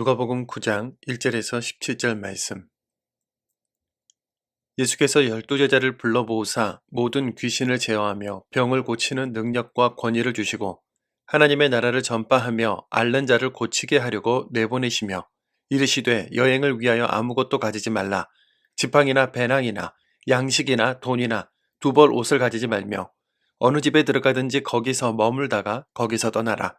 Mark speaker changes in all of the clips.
Speaker 1: 누가복음 9장 1절에서 17절 말씀. 예수께서 열두 제자를 불러 모으사 모든 귀신을 제어하며 병을 고치는 능력과 권위를 주시고 하나님의 나라를 전파하며 앓는 자를 고치게 하려고 내보내시며 이르시되 여행을 위하여 아무것도 가지지 말라 지팡이나 배낭이나 양식이나 돈이나 두 벌 옷을 가지지 말며 어느 집에 들어가든지 거기서 머물다가 거기서 떠나라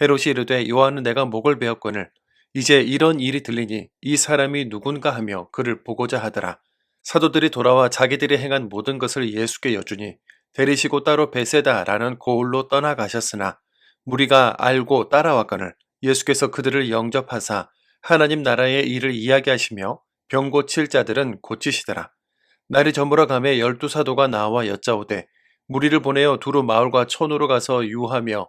Speaker 1: 헤롯이 이르되 요한은 내가 목을 베었거늘 이제 이런 일이 들리니 이 사람이 누군가 하며 그를 보고자 하더라. 사도들이 돌아와 자기들이 행한 모든 것을 예수께 여쭈니 데리시고 따로 베세다라는 고을로 떠나가셨으나 무리가 알고 따라왔거늘 예수께서 그들을 영접하사 하나님 나라의 일을 이야기하시며 병 고칠 자들은 고치시더라. 날이 저물어 가매 열두 사도가 나와 여짜오되 무리를 보내어 두루 마을과 촌으로 가서 유하며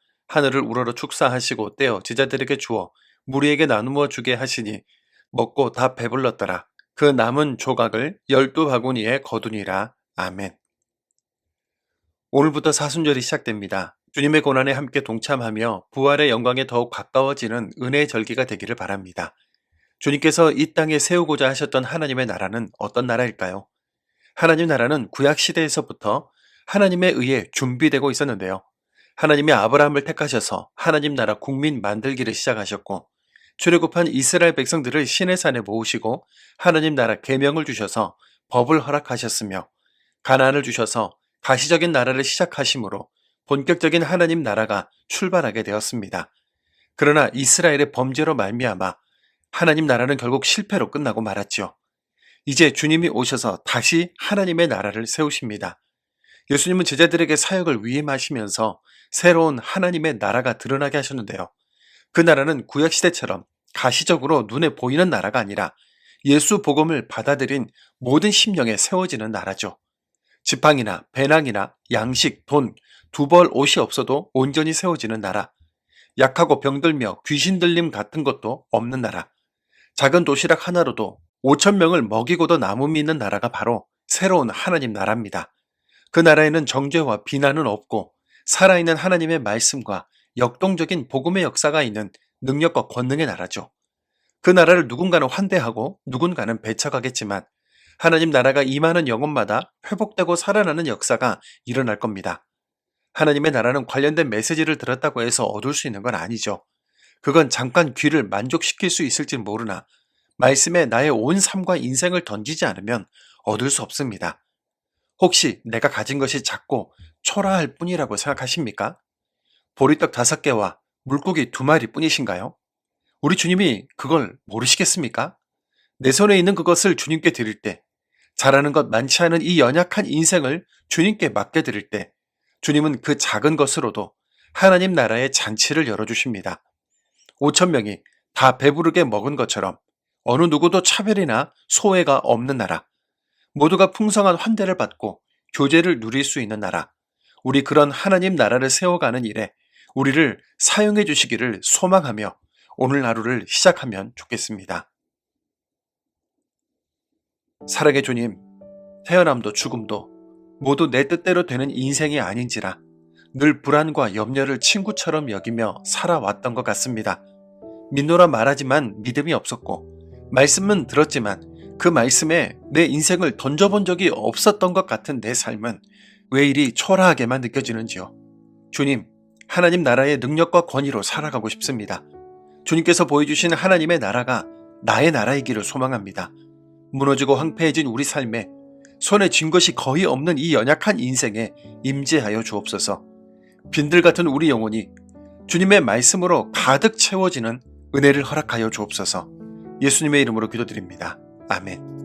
Speaker 1: 하늘을 우러러 축사하시고 떼어 제자들에게 주어 무리에게 나누어 주게 하시니 먹고 다 배불렀더라. 그 남은 조각을 열두 바구니에 거두니라. 아멘. 오늘부터 사순절이 시작됩니다. 주님의 고난에 함께 동참하며 부활의 영광에 더욱 가까워지는 은혜의 절기가 되기를 바랍니다. 주님께서 이 땅에 세우고자 하셨던 하나님의 나라는 어떤 나라일까요? 하나님 나라는 구약 시대에서부터 하나님에 의해 준비되고 있었는데요. 하나님이 아브라함을 택하셔서 하나님 나라 국민 만들기를 시작하셨고 출애굽한 이스라엘 백성들을 신의 산에 모으시고 하나님 나라 계명을 주셔서 법을 허락하셨으며 가나안을 주셔서 가시적인 나라를 시작하심으로 본격적인 하나님 나라가 출발하게 되었습니다. 그러나 이스라엘의 범죄로 말미암아 하나님 나라는 결국 실패로 끝나고 말았죠. 이제 주님이 오셔서 다시 하나님의 나라를 세우십니다. 예수님은 제자들에게 사역을 위임하시면서 새로운 하나님의 나라가 드러나게 하셨는데요. 그 나라는 구약시대처럼 가시적으로 눈에 보이는 나라가 아니라 예수 복음을 받아들인 모든 심령에 세워지는 나라죠. 지팡이나 배낭이나 양식, 돈, 두벌 옷이 없어도 온전히 세워지는 나라. 약하고 병들며 귀신 들림 같은 것도 없는 나라. 작은 도시락 하나로도 5천 명을 먹이고도 남음이 있는 나라가 바로 새로운 하나님 나라입니다. 그 나라에는 정죄와 비난은 없고 살아있는 하나님의 말씀과 역동적인 복음의 역사가 있는 능력과 권능의 나라죠. 그 나라를 누군가는 환대하고 누군가는 배척하겠지만 하나님 나라가 임하는 영혼마다 회복되고 살아나는 역사가 일어날 겁니다. 하나님의 나라는 관련된 메시지를 들었다고 해서 얻을 수 있는 건 아니죠. 그건 잠깐 귀를 만족시킬 수 있을지 모르나 말씀에 나의 온 삶과 인생을 던지지 않으면 얻을 수 없습니다. 혹시 내가 가진 것이 작고 초라할 뿐이라고 생각하십니까? 보리떡 다섯 개와 물고기 두 마리 뿐이신가요? 우리 주님이 그걸 모르시겠습니까? 내 손에 있는 그것을 주님께 드릴 때, 잘하는 것 많지 않은 이 연약한 인생을 주님께 맡겨 드릴 때, 주님은 그 작은 것으로도 하나님 나라의 잔치를 열어주십니다. 5천 명이 다 배부르게 먹은 것처럼 어느 누구도 차별이나 소외가 없는 나라, 모두가 풍성한 환대를 받고 교제를 누릴 수 있는 나라, 우리 그런 하나님 나라를 세워가는 일에 우리를 사용해 주시기를 소망하며 오늘 하루를 시작하면 좋겠습니다. 사랑의 주님, 태어남도 죽음도 모두 내 뜻대로 되는 인생이 아닌지라 늘 불안과 염려를 친구처럼 여기며 살아왔던 것 같습니다. 믿노라 말하지만 믿음이 없었고 말씀은 들었지만 그 말씀에 내 인생을 던져본 적이 없었던 것 같은 내 삶은 왜 이리 초라하게만 느껴지는지요? 주님, 하나님 나라의 능력과 권위로 살아가고 싶습니다. 주님께서 보여주신 하나님의 나라가 나의 나라이기를 소망합니다. 무너지고 황폐해진 우리 삶에 손에 쥔 것이 거의 없는 이 연약한 인생에 임재하여 주옵소서. 빈들 같은 우리 영혼이 주님의 말씀으로 가득 채워지는 은혜를 허락하여 주옵소서. 예수님의 이름으로 기도드립니다. 아멘.